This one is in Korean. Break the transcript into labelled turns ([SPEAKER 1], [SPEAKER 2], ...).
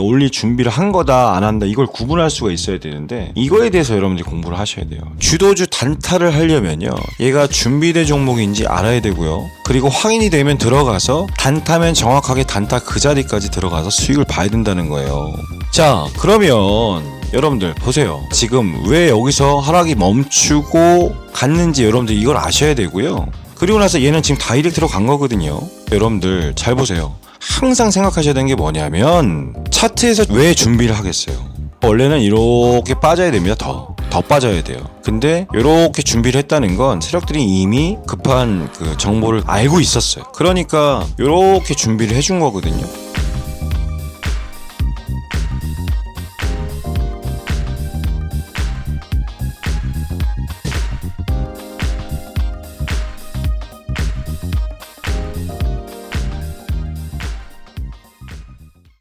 [SPEAKER 1] 올릴 준비를 한 거다 안 한다 이걸 구분할 수가 있어야 되는데 이거에 대해서 여러분들이 공부를 하셔야 돼요. 주도주 단타를 하려면요 얘가 준비된 종목인지 알아야 되고요. 그리고 확인이 되면 들어가서 단타면 정확하게 단타 그 자리까지 들어가서 수익을 봐야 된다는 거예요. 자 그러면 여러분들 보세요. 지금 왜 여기서 하락이 멈추고 갔는지 여러분들 이걸 아셔야 되고요. 그리고 나서 얘는 지금 다이렉트로 간 거거든요. 여러분들 잘 보세요 항상 생각하셔야 되는 게 뭐냐면 차트에서 왜 준비를 하겠어요 원래는 이렇게 빠져야 됩니다 더. 더 빠져야 돼요. 근데 이렇게 준비를 했다는 건 세력들이 이미 급한 그 정보를 알고 있었어요. 그러니까 이렇게 준비를 해준 거거든요.